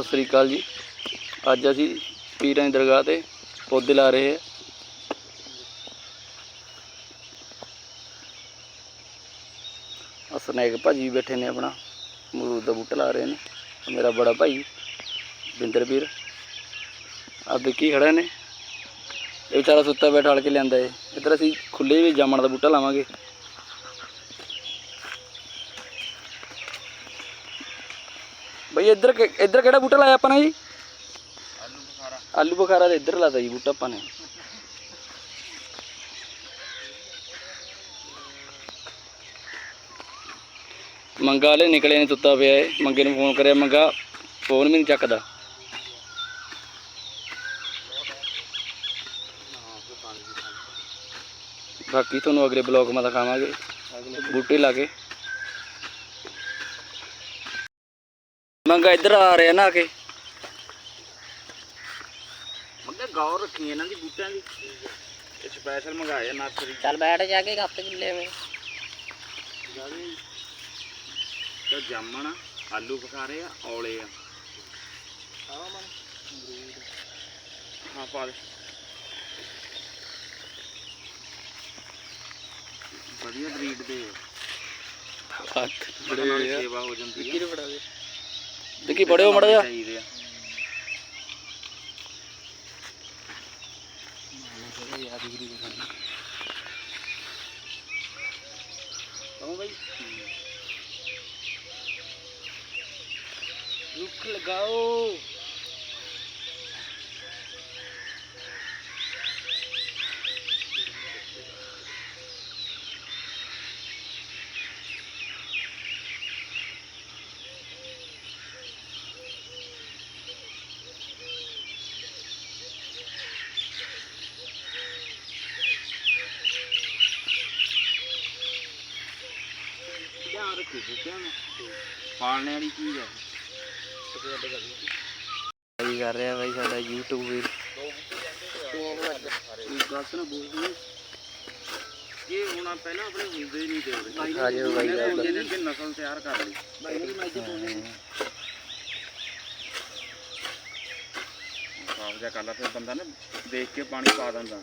ਸਤਿ ਸ੍ਰੀ ਅਕਾਲ ਜੀ। ਅੱਜ ਅਸੀਂ ਪੀਰਾਂ ਦੀ ਦਰਗਾਹ ਤੇ ਪੌਦੇ ਲਾ ਰਹੇ ਹਾਂ। ਆ ਸਨੇਕ ਭਾਜੀ ਵੀ ਬੈਠੇ ਨੇ ਆਪਣਾ। ਅਮਰੂਦ ਦਾ ਬੂਟਾ ਲਾ ਰਹੇ ਨੇ। ਮੇਰਾ ਬੜਾ ਭਾਈ ਬਿੰਦਰ ਵੀਰ ਆ ਵਿੱਕੀ ਖੜਾ ਨੇ ਇਹ ਵਿਚਾਰਾ ਸੁੱਤਾ ਬੈਠਾ ਹਲ ਕੇ ਲਿਆਂਦਾ ਏ ਇੱਧਰ ਅਸੀਂ ਖੁੱਲੇ ਵੀ ਜਾਮਣ ਦਾ ਬੂਟਾ ਲਾਵਾਂਗੇ। ਬਈ ਇੱਧਰ ਕਿ- ਇੱਧਰ ਕਿਹੜਾ ਬੂਟਾ ਲਾਇਆ ਆਪਾਂ ਨੇ ਜੀ? ਆਲੂ ਬੁਖਾਰਾ। ਦੇ ਇੱਧਰ ਲਾਦਾ ਜੀ ਬੂਟਾ ਆਪਾਂ ਨੇ। ਮੰਗਾ ਵਾਲੇ ਨਿਕਲੇ ਨੇ ਸੁੱਤਾ ਪਿਆ ਏ। ਮੰਗੇ ਨੂੰ ਫੋਨ ਕਰਿਆ, ਮੰਗਾ ਫੋਨ ਵੀ ਨਹੀਂ ਚੱਕਦਾ। ਬਾਕੀ ਤੁਹਾਨੂੰ ਅਗਲੇ ਬਲੌਗ ਮਾ ਦਿਖਾਵਾਂਗੇ। ਬੂਟੇ ਲਾ ਕੇ। ਮੰਗਾ ਇੱਧਰ ਆ ਰਿਹਾ ਨਾ ਕੇ। ਮੰਗੇ ਗੌਰ ਰੱਖੀ ਇਹਨਾਂ ਦੀ ਬੂਟਿਆਂ ਦੀ। ਇਹ ਸਪੈਸ਼ਲ ਮੰਗਾਏ ਨਰਸਰੀ ਚੱਲ ਬੈਠ ਜਾ ਕੇ ਹਫ਼ਤੇ ਕਿੱਲੇ में ਤੇ ਜਾਮਣ ਆਲੂ ਬੁਖਾਰੇ ਆ ਔਲੇ ਆ। ਹਾਂ ਪਾ ਦੇ। ਵਧੀਆ ਬਰੀਡ ਦੇ। ਆ। ਬੜੇ ਸੇਵਾ ਹੋ ਜਾਂਦੀ ਹੈ ਨੂੰ ਫੜਾ ਦੇ? ਵਿੱਕੀ ਪੜਿਓ ਮੜਾ ਜਾ ਚਾਹੀਦੇ ਆ ਕਹੋ ਬਾਈ। ਰੁੱਖ ਲਗਾਓ। ਰੱਖੀ ਬੂਟਿਆਂ ਨੂੰ ਪਾਲਣੇ ਵਾਲੀ ਚੀਜ਼ ਆ ਕੀ ਕਰ ਰਿਹਾ ਬਾਈ ਸਾਡਾ YouTube ਵੀਰ। ਗਲਤ ਨਾ ਬੋਲਦੀ ਇਹ ਹੁਣ ਪਹਿਲਾਂ ਆਪਣੇ ਹੁੰਦੇ ਨਹੀਂ ਤੇ ਹਾਜ਼ਰ ਬਾਈ ਅੱਗੇ ਨਸਲ ਤਿਆਰ ਕਰ ਲਈ। ਸਾਫ਼ ਜਿਹਾ ਕਰ ਲਾ ਫਿਰ ਬੰਦਾ ਨਾ ਦੇਖ ਕੇ ਪਾਣੀ ਪਾ ਦਿੰਦਾ।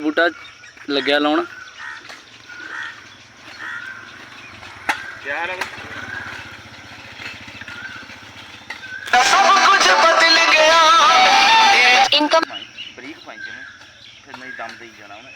ਬੂਟਾ ਲੱਗਿਆ ਲਾਉਣ ਯਾਰ ਸਭ ਕੁਝ ਬਦਲ ਗਿਆ ਇਨਕਮ ਬਰੀਕ ਪਾਈ ਜਿਵੇਂ ਫਿਰ ਨਹੀਂ ਦਮ ਦੇਈ ਜਾਣਾ ਉਹਨੇ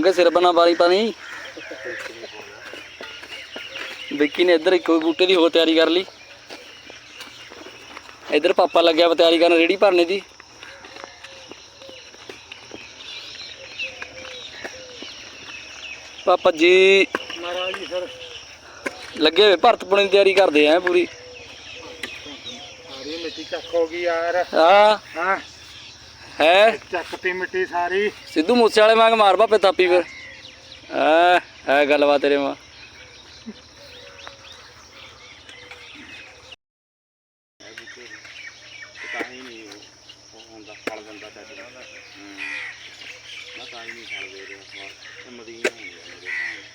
ਮੰਗੇ ਸਿਰ ਬਣਾ ਬਾਰੀ ਪਾਣੀ ਵਿੱਕੀ ਨੇ ਇੱਧਰ ਇੱਕ ਬੂਟੇ ਦੀ ਹੋਰ ਤਿਆਰੀ ਕਰ ਲਈ। ਇੱਧਰ ਪਾਪਾ ਲੱਗਿਆ ਵਾ ਤਿਆਰੀ ਕਰਨ ਰੇੜੀ ਭਰਨੇ ਦੀ। ਪਾਪਾ ਜੀ ਮਹਾਰਾਜ ਜੀ ਸਰ ਲੱਗੇ ਹੋਏ ਭਰਤ ਪੁਣੇ ਦੀ ਤਿਆਰੀ ਕਰਦੇ ਆ ਪੂਰੀ। ਸਾਰੀ ਮਿੱਟੀ ਚੱਕ ਹੋ ਗਈ ਯਾਰ। ਹਾਂ। ਹਾਂ। ਹੈ? ਚੱਕਤੀ ਮਿੱਟੀ ਸਾਰੀ। ਸਿੱਧੂ ਮੂਸੇ ਵਾਲੇ ਵਾਂਗ ਮਾਰ ਬਾਪੇ ਥਾਪੀ ਫਿਰ। ਆ ਹੈ ਗੱਲਬਾਤ ਤੇਰੇ ਮਾਂ ਤਾਂ ਹੀ ਨਹੀਂ ਉਹ ਉਹ ਹੁੰਦਾ ਫਲ ਦਿੰਦਾ ਚੱਜ ਦਾ ਹੂੰ ਮੈਂ ਤਾਂ ਹੀ ਨਹੀਂ ਫਲ ਦੇ ਰਿਹਾ ਇਸ ਵਾਰ ਤੇ ਮਦੀਨ ਹੋ ਗਿਆ ਮੇਰੇ ਸਾਹਮਣੇ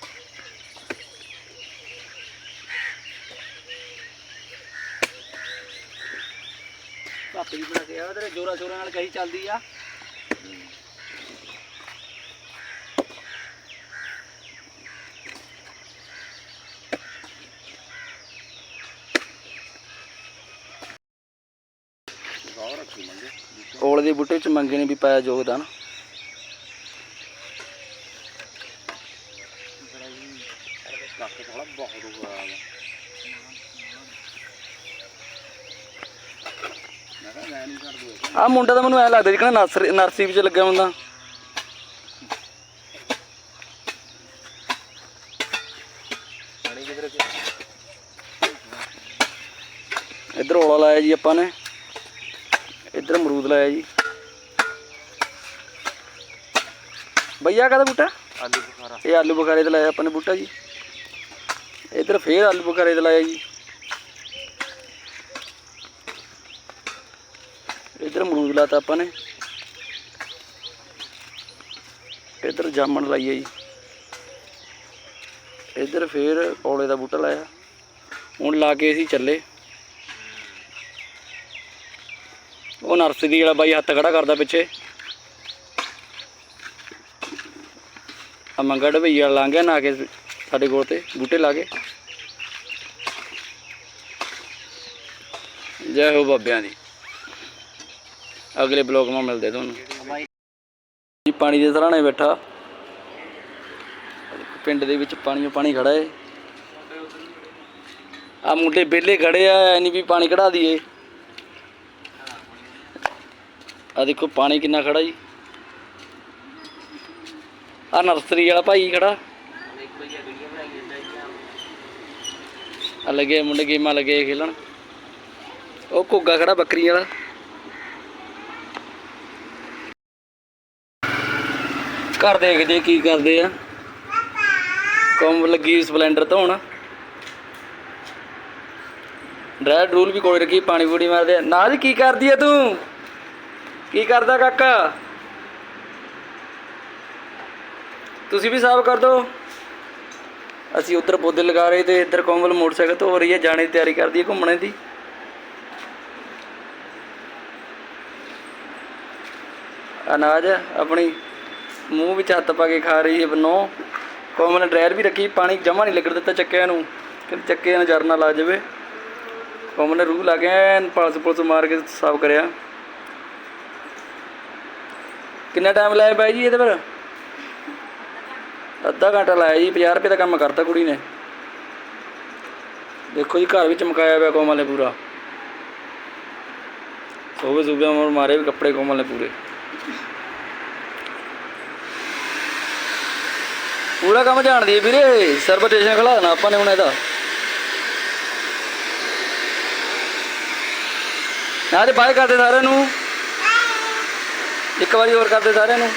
ਭਾਪੇ ਦੀ ਬਣਾ ਕੇ ਆ ਤੇਰੇ ਜੋਰਾ ਸ਼ੋਰਾ ਨਾਲ ਕਹੀ ਚੱਲਦੀ ਆ। ਕੋਲ ਦੇ ਬੂਟੇ ਚ ਮੰਗੇ ਨੇ ਵੀ ਪਾਇਆ ਯੋਗਦਾਨ। ਬਹੁਤ ਹੋਇਆ ਵਾ ਮੈਂ ਕਿਹਾ ਮੈਂ ਨਹੀਂ ਛੱਡ ਦੂਗਾ ਆ ਮੁੰਡਾ ਤਾਂ ਮੈਨੂੰ ਐ ਲੱਗਦਾ ਜਿਕਣਾ ਨਰਸਰੀ ਨਰਸਰੀ ਵਿੱਚ ਲੱਗਿਆ ਹੁੰਦਾ। ਇੱਧਰ ਔਲਾ ਲਾਇਆ ਜੀ ਆਪਾਂ ਨੇ। ਇੱਧਰ ਅਮਰੂਦ ਲਾਇਆ ਜੀ। ਭਈਆ ਕਾਹਦਾ ਬੂਟਾ? ਆਲੂ ਬੁਖਾਰਾ। ਇਹ ਆਲੂ ਬੁਖਾਰੇ ਦਾ ਲਾਇਆ ਆਪਾਂ ਨੇ ਬੂਟਾ ਜੀ। ਇੱਧਰ ਫੇਰ ਆਲੂ ਬੁਖਾਰੇ ਦਾ ਲਾਇਆ ਜੀ ਇੱਧਰ ਅਮਰੂਦ ਲਾਤਾ ਆਪਾਂ ਨੇ। ਇੱਧਰ ਜਾਮਣ ਲਾਈ ਹੈ ਜੀ। ਇੱਧਰ ਫੇਰ ਔਲੇ ਦਾ ਬੂਟਾ ਲਾਇਆ। ਹੁਣ ਲਾ ਕੇ ਅਸੀਂ ਚੱਲੇ। ਉਹ ਨਰਸਰੀ ਵਾਲਾ ਬਾਈ ਹੱਥ ਖੜਾ ਕਰਦਾ ਪਿੱਛੇ। ਆ ਮੰਗਾ ਢਵਈਆ ਲੰਘ ਗਿਆ ਨਾ ਕੇ ਸਾਡੇ ਕੋਲ ਤੇ, ਬੂਟੇ ਲਾ ਕੇ। ਜੈ ਹੋ ਬਾਬਿਆਂ ਦੀ। ਅਗਲੇ ਬਲੌਗ ਮਾ ਮਿਲਦੇ ਤੁਹਾਨੂੰ। ਜੀ, ਪਾਣੀ ਦੇ ਸਰਾਣੇ ਬੈਠਾ। ਪਿੰਡ ਦੇ ਵਿੱਚ ਪਾਣੀ ਪਾਣੀ ਖੜਾ ਏ। ਆ ਮੁੰਡੇ ਵਿਹਲੇ ਖੜੇ ਆ, ਐ ਨਹੀਂ ਵੀ ਪਾਣੀ ਕਢਾ ਦਈਏ। ਆ ਦੇਖੋ, ਪਾਣੀ ਕਿੰਨਾ ਖੜਾ ਜੀ। ਆ ਨਰਸਰੀ ਵਾਲਾ ਭਾਈ ਖੜਾ। ਆ ਲੱਗੇ ਮੁੰਡੇ ਗੇਮਾਂ ਲੱਗੇ ਖੇਲਣ। ਉਹ ਘੋਗਾ ਖੜਾ ਬੱਕਰੀ ਵਾਲਾ। ਘਰ ਦੇਖਦੇ ਕੀ ਕਰਦੇ ਆ। ਕੰਮ ਲੱਗੀ ਸਪਲੈਂਡਰ ਧੋਣ ਡਰਾਈਵ ਰੂਲ ਵੀ ਕੋਲ ਰੱਖੀ, ਪਾਣੀ ਪੂਣੀ ਮਾਰਦੇ ਆ। ਕੀ ਕਰਦੀ ਆ ਤੂੰ? ਕੀ ਕਰਦਾ ਕਾਕਾ? ਤੁਸੀਂ ਵੀ ਸਾਫ਼ ਕਰ ਦਿਓ ਅਸੀਂ ਉੱਧਰ ਪੌਦੇ ਲਗਾ ਰਹੇ ਤੇ ਇੱਧਰ ਕੋਮਲ ਮੋਟਰਸਾਈਕਲ ਧੋ ਰਹੀ ਹੈ ਜਾਣੇ ਦੀ ਤਿਆਰੀ ਕਰਦੀ ਹੈ ਘੁੰਮਣੇ ਦੀ। ਅਨਾਜ, ਆਪਣੀ ਮੂੰਹ ਵਿੱਚ ਹੱਥ ਪਾ ਕੇ ਖਾ ਰਹੀ ਹੈ ਬਨੋ। ਕੋਮਲ ਡਰਾਇਰ ਵੀ ਰੱਖੀ, ਪਾਣੀ ਜਮਾ ਨਹੀਂ ਲੱਗਣ ਦਿੱਤਾ ਚੱਕਿਆਂ ਨੂੰ। ਕਿ ਚੱਕੇ ਨਜ਼ਰ ਨਾ ਲਾ ਜਾਵੇ। ਕੋਮਲ ਨੇ ਰੂਹ ਲਾ ਕੇ ਐਨ ਪਲਸ ਪੁਲਸ ਮਾਰ ਕੇ ਸਾਫ਼ ਕਰਿਆ। ਕਿੰਨਾ ਟਾਈਮ ਲਾਇਆ ਬਾਈ ਜੀ ਇਹਦੇ ਪਰ? ਅੱਧਾ ਘੰਟਾ ਲਾਇਆ ਜੀ 50 ਰੁਪਏ ਦਾ ਕੰਮ ਕਰਤਾ ਕੁੜੀ ਨੇ। ਦੇਖੋ ਜੀ, ਘਰ ਵੀ ਚਮਕਾਇਆ ਪਿਆ ਕੋਮਲ ਨੇ ਪੂਰਾ। ਸੋਵੇ ਸੂਬੇ ਮੋਰ ਮਾਰੇ ਵੀ ਕੱਪੜੇ ਕੋਮਲ ਨੇ ਪੂਰੇ। ਪੂਰਾ ਕੰਮ ਜਾਣਦੀ ਹੈ ਵੀਰੇ ਸਰਵ ਸਟੇਸ਼ਨ ਖੜਾ ਦੇਣਾ ਆਪਾਂ ਨੇ ਹੁਣ ਇਹਦਾ। ਨਾ ਤੇ ਬਾਏ ਕਰਦੇ ਸਾਰਿਆਂ ਨੂੰ। ਇੱਕ ਵਾਰੀ ਹੋਰ ਕਰਦੇ ਸਾਰਿਆਂ ਨੂੰ।